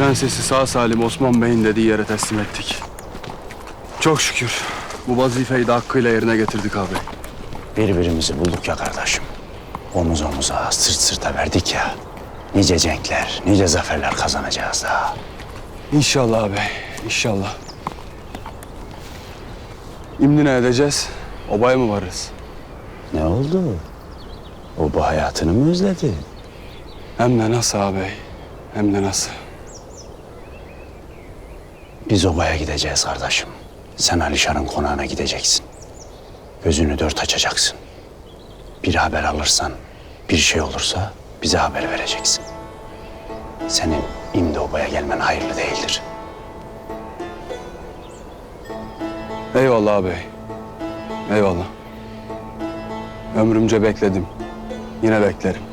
prensesi sağ salim Osman Bey'in dediği yere teslim ettik. Çok şükür bu vazifeyi de hakkıyla yerine getirdik abi. Birbirimizi bulduk ya kardeşim. Omuz omuza, sırt sırta verdik ya. Nice cenkler, nice zaferler kazanacağız daha. İnşallah abi, inşallah. Şimdi ne edeceğiz? Obaya mı varırız? Ne oldu? O bu hayatını mı özledi? Hem de nasıl abi? Hem de nasıl? Biz obaya gideceğiz kardeşim. Sen Alişan'ın konağına gideceksin. Gözünü dört açacaksın. Bir haber alırsan, bir şey olursa bize haber vereceksin. Senin imdi obaya gelmen hayırlı değildir. Eyvallah abi. Eyvallah. Ömrümce bekledim. Yine beklerim.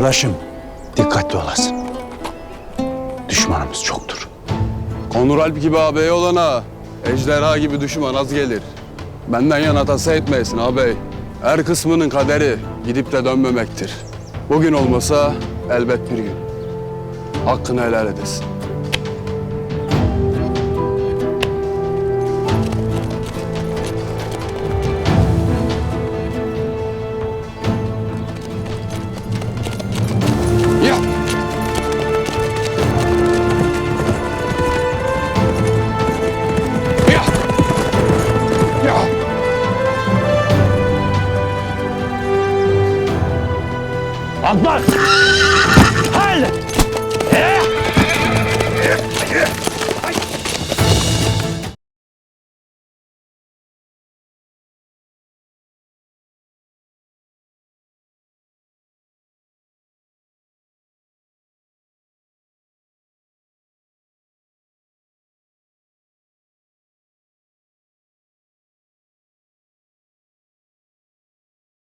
Kardeşim, dikkatli olasın. Düşmanımız çoktur. Onur Alp gibi ağabey olana ejderha gibi düşman az gelir. Benden yana tasa etmeyesin ağabey. Her kısmının kaderi gidip de dönmemektir. Bugün olmasa elbet bir gün. Hakkını helal edesin. Atlar! Hal!